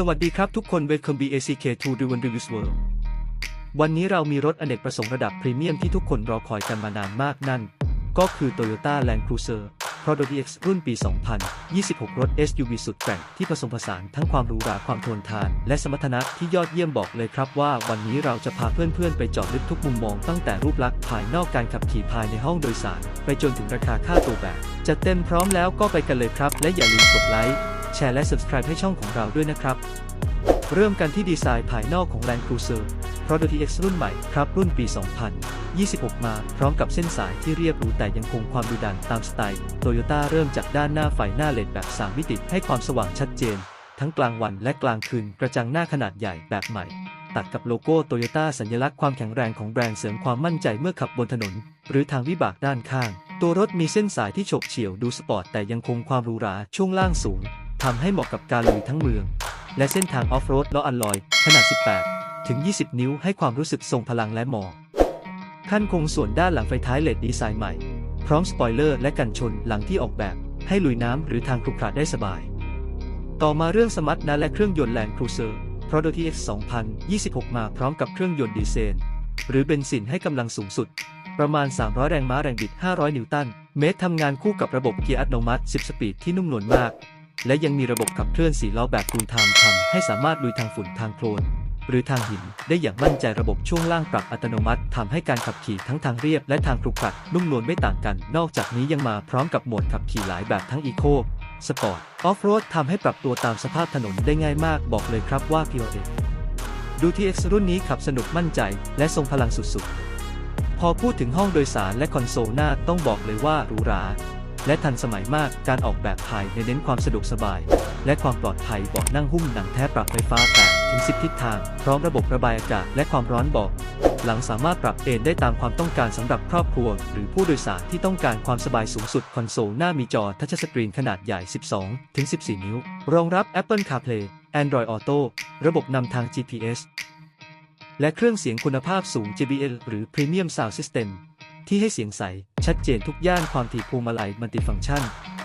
สวัสดีครับทุกคน Welcome BACK to The One Reviews World วันนี้เรามีรถอเนกประสงค์ระดับพรีเมียมที่ทุกคนรอคอยกันมานานมากนั่น ก็คือ Toyota Land Cruiser Prado DX รุ่นปี 2026 รถ SUV สุดแกร่งที่ผสมผสานทั้งความหรูหราความทนทาน และสมรรถนะที่ยอดเยี่ยมบอกเลยครับว่า วันนี้เราจะพาเพื่อนๆ ไปเจาะลึกทุกมุมมองตั้งแต่รูปลักษณ์ภายนอกการขับขี่ภายในห้องโดยสาร ไปจนถึงราคาค่าตัวแบบจะเต็มพร้อมแล้วก็ไปกันเลยครับ และอย่าลืมกดไลค์ แชร์และ Subscribe ให้ช่องของเราด้วยนะครับ เริ่มกันที่ดีไซน์ภายนอกของ Land Cruiser Prado TX รุ่นใหม่ครับรุ่นปี 2026 มาพร้อมกับเส้นสายที่เรียบหรูแต่ยังคงความดุดันตามสไตล์ Toyota เริ่มจากด้านหน้าไฟหน้าเลดแบบ 3 มิติให้ความสว่างชัดเจน ทั้งกลางวันและกลางคืนกระจังหน้าขนาดใหญ่แบบใหม่ ตัดกับโลโก้ Toyota สัญลักษณ์ความแข็งแรงของแบรนด์เสริมความมั่นใจเมื่อขับบนถนน หรือทางวิบากด้านข้าง ตัวรถมีเส้นสายที่ฉบเฉี่ยวดูสปอร์ตแต่ยังคงความหรูหราช่วงล่างสูง ทำให้เหมาะกับการลุยทั้งเมือง และเส้นทางออฟโรดล้ออัลลอย ขนาด 18 ถึง 20 นิ้วให้ความรู้สึกทรงพลังและหมอกขั้นคงส่วนด้านหลังไฟท้ายเลดดีไซน์ใหม่ พร้อมสปอยเลอร์และกันชนหลังที่ออกแบบ ให้ลุยน้ำหรือทางครุขระได้สบาย ต่อมาเรื่องสมรรถนะและเครื่องยนต์แรงครูเซอร์ Prado TX 2026 มาพร้อมกับเครื่องยนต์ดีเซลหรือเบนซินให้กำลังสูงสุด ประมาณ 300 แรงม้าแรงบิด 500 นิวตันเมตรทำงานคู่กับระบบเกียร์อัตโนมัติ 10 สปีดที่นุ่มนวลมาก และยังมีระบบขับเคลื่อน4ล้อแบบฟูลไทม์ทำให้สามารถลุยทางฝุ่นทางโคลน หรือทางหินได้อย่างมั่นใจระบบช่วงล่างปรับอัตโนมัติทำให้การขับขี่ทั้งทางเรียบและทางครุขระนุ่มนวลไม่ต่างกัน นอกจากนี้ยังมาพร้อมกับโหมดขับขี่หลายแบบทั้งอีโคสปอร์ตออฟโรดทำให้ปรับตัวตามสภาพถนนได้ง่ายมากบอกเลยครับว่า POA ดู TX รุ่นนี้ขับสนุกมั่นใจ และทรงพลังสุดๆ พอพูดถึงห้องโดยสารและคอนโซลหน้าต้องบอกเลยว่าหรูหรา และทันสมัยมากการออกแบบภายในเน้นความสะดวกสบาย และความปลอดภัยเบาะนั่งหุ้มหนังแท้ปรับไฟฟ้า8ถึง10 ทิศทาง พร้อมระบบระบายอากาศและความร้อนเบาะหลังสามารถปรับเอนได้ตามความต้องการสำหรับครอบครัว หรือผู้โดยสารที่ต้องการความสบายสูงสุด คอนโซลหน้ามีจอทัชสกรีนขนาดใหญ่ 12 ถึง 14 นิ้ว รองรับ Apple CarPlay Android Auto ระบบนำทาง GPS และเครื่องเสียงคุณภาพสูง JBL หรือ Premium Sound System ที่ให้เสียงใส ชัดเจนทุกย่านความถี่พวงมาลัยมัลติฟังก์ชัน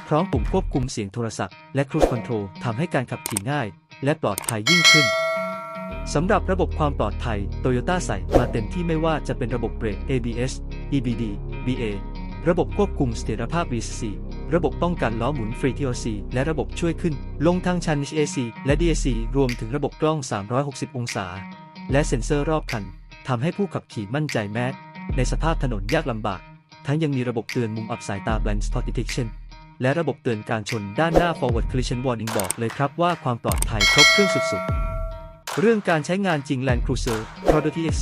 พร้อมปุ่มควบคุมเสียงโทรศัพท์ และ Cruise Control ทำให้การขับขี่ง่าย และปลอดภัยยิ่งขึ้นสำหรับระบบความปลอดภัย Toyota ใส่มาเต็มที่ไม่ว่าจะเป็นระบบเบรก ABS EBD BA ระบบควบคุมเสถียรภาพ VCC ระบบป้องกันล้อหมุนฟรี TOC และระบบช่วยขึ้น ลงทางชัน HAC และ DAC รวมถึงระบบกล้อง 360 องศา และเซ็นเซอร์รอบคันทำให้ผู้ขับขี่มั่นใจแม้ ในสภาพถนนยากลำบาก ทั้งยังมีระบบเตือนมุมอับสายตา Blind Spot Detection และระบบเตือนการชนด้านหน้า Forward Collision Warning บอกเลยครับว่าความปลอดภัยครบเครื่องสุดๆเรื่องการใช้งานจริง Land Cruiser Prado TX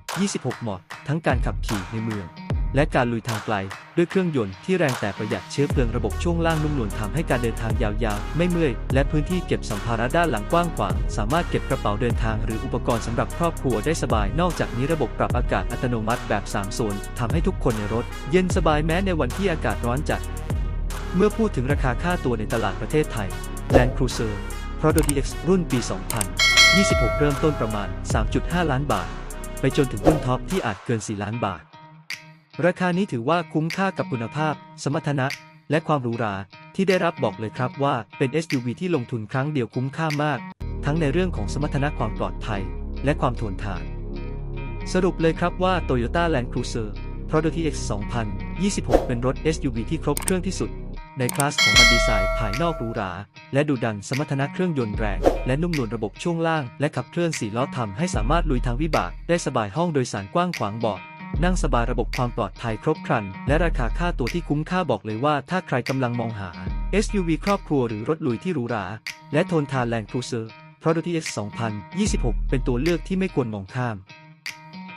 2026 เหมาะทั้งการขับขี่ในเมือง และการลุยทางไกล ด้วยเครื่องยนต์ที่แรงแต่ประหยัดเชื้อเพลิงระบบช่วงล่างนุ่มนวลทำให้การเดินทางยาวๆ ไม่เมื่อย และพื้นที่เก็บสัมภาระด้านหลังกว้างขวาง สามารถเก็บกระเป๋าเดินทางหรืออุปกรณ์สำหรับครอบครัวได้สบาย นอกจากนี้ระบบปรับอากาศอัตโนมัติแบบ3โซนทำให้ทุกคนในรถ เย็นสบายแม้ในวันที่อากาศร้อนจัด เมื่อพูดถึงราคาค่าตัวในตลาดประเทศไทย Land Cruiser Prado TX รุ่นปี 2026 เริ่มต้นประมาณ 3.5 ล้านบาท ไปจนถึงรุ่นท็อปที่อาจเกิน 4 ล้านบาท ราคานี้ถือว่าคุ้มค่ากับคุณภาพ สมรรถนะ และความหรูหราที่ได้รับบอกเลยครับว่าเป็น SUV ที่ลงทุนครั้งเดียวคุ้มค่ามาก ทั้งในเรื่องของสมรรถนะความปลอดภัย และความทนทาน สรุปเลยครับว่า Toyota Land Cruiser Prado TX 2026 เป็นรถ SUV ที่ครบเครื่องที่สุด ในคลาสของมันดีไซน์ภายนอกหรูหรา และดูดันสมรรถนะเครื่องยนต์แรง และนุ่มนวลระบบช่วงล่าง และขับเคลื่อนสี่ล้อทำให้สามารถลุยทางวิบากได้สบายห้องโดยสารกว้างขวางเบาะ นั่งสบายระบบความปลอดภัยครบครัน และราคาค่าตัวที่คุ้มค่าบอกเลยว่าถ้าใครกำลังมองหา SUV ครอบครัวหรือรถลุยที่หรูหรา และทนทาน Land Cruiser Prado TX 2026 เป็นตัวเลือกที่ไม่ควรมองข้าม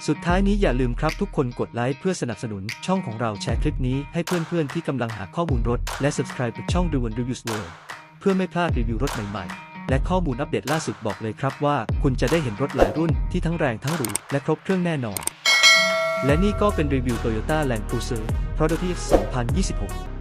สุดท้ายนี้อย่าลืมครับทุกคนกดไลค์เพื่อสนับสนุนช่องของเราแชร์คลิปนี้ให้เพื่อนๆที่กำลังหาข้อมูลรถ และ subscribe ช่อง d u o n Reviews World เพื่อไม่พลาดรีวิวรถใหม่ๆและข้อมูลอัปเดตล่าสุดบอกเลยครับว่า คุณจะได้เห็นรถหลายรุ่นที่ทั้งแรงทั้งหรูและครบเครื่องแน่นอน และนี่ก็เป็นรีวิว Toyota Land Cruiser Prado TX 2026